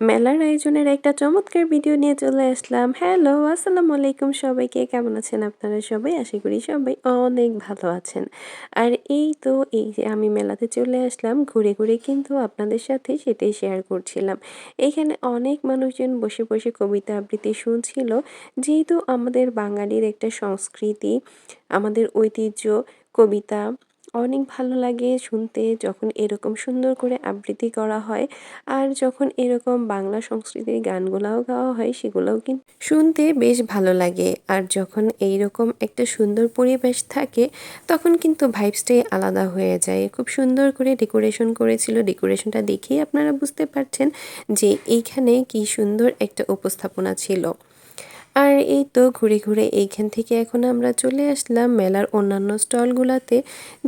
মেলার আয়োজনের একটা চমৎকার ভিডিও নিয়ে চলে আসলাম। হ্যালো আসসালামু আলাইকুম সবাইকে। কেমন আছেন আপনারা সবাই? আশা করি সবাই অনেক ভালো আছেন। আর এই তো, এই যে আমি মেলাতে চলে আসলাম, ঘুরে ঘুরে কিন্তু আপনাদের সাথে সেটাই শেয়ার করছিলাম। এখানে অনেক মানুষজন বসে বসে কবিতা আবৃত্তি শুনছিল। যেহেতু আমাদের বাঙালির একটা সংস্কৃতি, আমাদের ঐতিহ্য, কবিতা অনেক ভালো লাগে শুনতে যখন এরকম সুন্দর করে আবৃত্তি করা হয়। আর যখন এরকম বাংলা সংস্কৃতির গানগুলাও গাওয়া হয়, সেগুলোও কিন্তু শুনতে বেশ ভালো লাগে। আর যখন এইরকম একটা সুন্দর পরিবেশ থাকে, তখন কিন্তু ভাইবসটাই আলাদা হয়ে যায়। খুব সুন্দর করে ডেকোরেশন করেছিল। ডেকোরেশনটা দেখেই আপনারা বুঝতে পারছেন যে এইখানে কি সুন্দর একটা উপস্থাপনা ছিল। আর এই তো ঘুরে ঘুরে এইখান থেকে এখন আমরা চলে আসলাম মেলার অন্যান্য স্টলগুলোতে,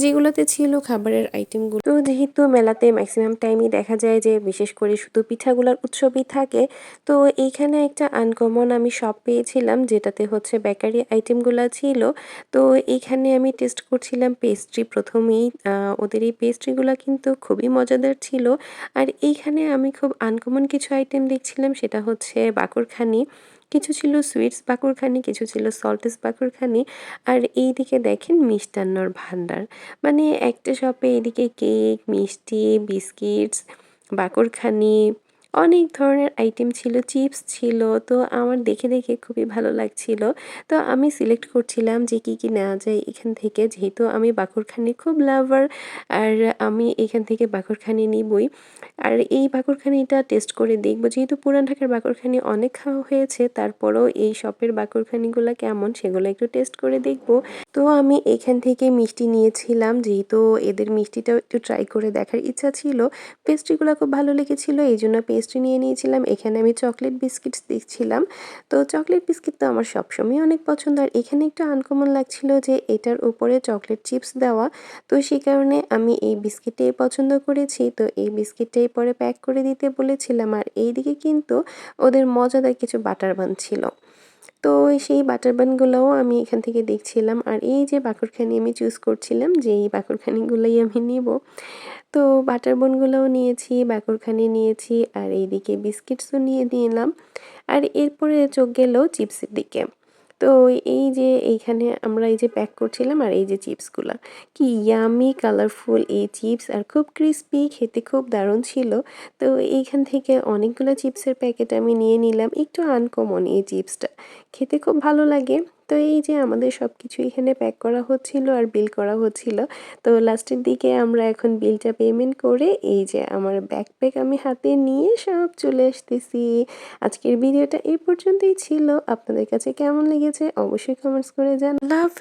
যেগুলোতে ছিল খাবারের আইটেমগুলো তো যেহেতু মেলাতে ম্যাক্সিমাম টাইমই দেখা যায় যে বিশেষ করে শুধু পিঠাগুলোর উৎসবই থাকে, তো এইখানে একটা আনকমন আমি শপ পেয়েছিলাম যেটাতে হচ্ছে বেকারি আইটেমগুলো ছিল। তো এইখানে আমি টেস্ট করছিলাম পেস্ট্রি প্রথমেই ওদের এই পেস্ট্রিগুলো কিন্তু খুবই মজাদার ছিল। আর এইখানে আমি খুব আনকমন কিছু আইটেম দেখছিলাম, সেটা হচ্ছে বাকরখানি। কিছু ছিল সুইটস বাকুরখানি, কিছু ছিল সল্টেস বাকুরখানি। আর এই দিকে দেখেন মিষ্টান্নর ভান্ডার। মানে একটা শপে এদিকে কেক মিষ্টি বিস্কিটস বাকুরখানি অনেক ধরনের আইটেম ছিল চিপস ছিল, তো আমার দেখে দেখে খুবই ভালো লাগছিল। তো আমি সিলেক্ট করছিলাম যে কি কি নেওয়া যায় এখান থেকে, যেহেতু আমি বাকুরখানি খুব লাভার আর আমি এখান থেকে বাকুরখানি নিবই। আর এই বাকুরখানিটা টেস্ট করে দেখব, যেহেতু পুরান ঢাকার বাকুরখানি অনেক খাওয়া হয়েছে, তারপরেও এই শপের বাকুরখানিগুলো কেমন সেগুলো একটু টেস্ট করে দেখব। তো আমি এখান থেকে মিষ্টি নিয়েছিলাম, যেহেতু এদের মিষ্টিটাও একটু ট্রাই করে দেখার ইচ্ছা ছিল। পেস্ট্রিগুলো খুব ভালো লেগেছিল এই জন্য পেস্ট্রি নিয়ে নিয়েছিলাম। এখানে আমি চকলেট বিস্কিটস দেখছিলাম। তো চকলেট বিস্কিট তো আমার সবসময় অনেক পছন্দ। আর এখানে একটু আনকমন লাগছিল যে এটার উপরে চকলেট চিপস দেওয়া। তো সেই কারণে আমি এই বিস্কিটটাই পছন্দ করেছি। তো এই বিস্কিটটাই পরে প্যাক করে দিতে বলেছিলাম। আর এইদিকে কিন্তু ওদের মজাদার কিছু বাটার বান ছিল। তো সেই বাটার বানগুলোও আমি এখান থেকে দেখছিলাম। আর এই যে বাকরখানি আমি চুজ করছিলাম, যে এই বাকরখানিগুলোই আমি নিব। তো বাটার বনগুলোও নিয়েছি বাকরখানি নিয়েছি, আর এইদিকে বিস্কিটসও নিয়ে নিলাম। আর এরপরে চোখ গেল চিপসের দিকে। তো এই যে এইখানে আমরা এই যে প্যাক করছিলাম আর এই যে চিপসগুলো, কি ইয়ামি, কালারফুল এই চিপস আর খুব ক্রিস্পি, খেতে খুব দারুণ ছিল। তো এইখান থেকে অনেকগুলো চিপসের প্যাকেট আমি নিয়ে নিলাম, একটু আনকমন এই চিপসটা, খেতে খুব ভালো লাগে। তো এই যে আমাদের সব কিছু এখানে প্যাক করা হচ্ছিল আর বিল করা হচ্ছিল, তো লাস্টের দিকে আমরা এখন বিলটা পেমেন্ট করে এই যে আমার ব্যাকপ্যাক আমি হাতে নিয়ে সব চলে আসতেছি। আজকের ভিডিওটা এই পর্যন্তই ছিল। আপনাদের কাছে কেমন লেগেছে অবশ্যই কমেন্টস করে জান লাভ